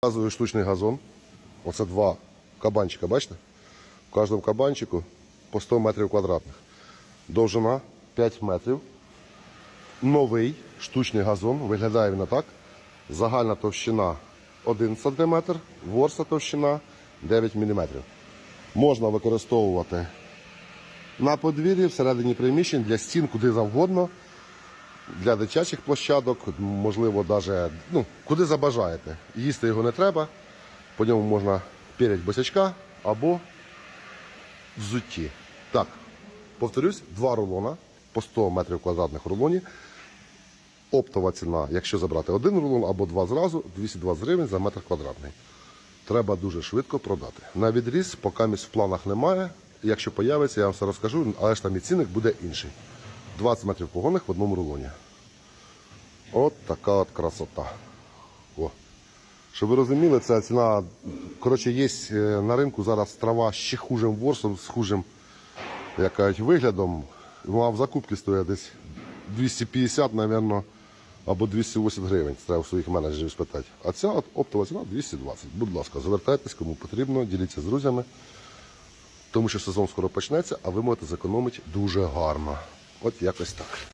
Показую штучний газон. Оце два кабанчика, бачите? В кожному кабанчику по 100 метрів квадратних. Довжина 5 метрів. Новий штучний газон. Виглядає він так. Загальна товщина 1 см, ворса товщина 9 мм. Можна використовувати на подвір'ї, всередині приміщень, для стін, куди завгодно для дитячих площадок, можливо, навіть ну, куди забажаєте. Їсти його не треба, по ньому можна пірять босячка або взутті. Так, повторюсь, два рулона по 100 метрів квадратних в рулоні. Оптова ціна, якщо забрати один рулон або два зразу, 220 гривень за метр квадратний. Треба дуже швидко продати. На відріз, поки місць в планах немає. Якщо появиться, я вам все розкажу, але ж там і цінник буде інший. 20 метрів погонних в одному рулоні. От така от красота. О. Щоб ви розуміли, ця ціна. Коротше, є е, на ринку зараз трава ще хужим ворсом, з хужим як кажуть, виглядом. Вона в закупці стоїть десь 250, мабуть, або 280 гривень. Треба у своїх менеджерів спитати. А ця от оптова ціна 220. Будь ласка, звертайтесь, кому потрібно, діліться з друзями. Тому що сезон скоро почнеться, а ви можете зекономити дуже гарно. От якось так.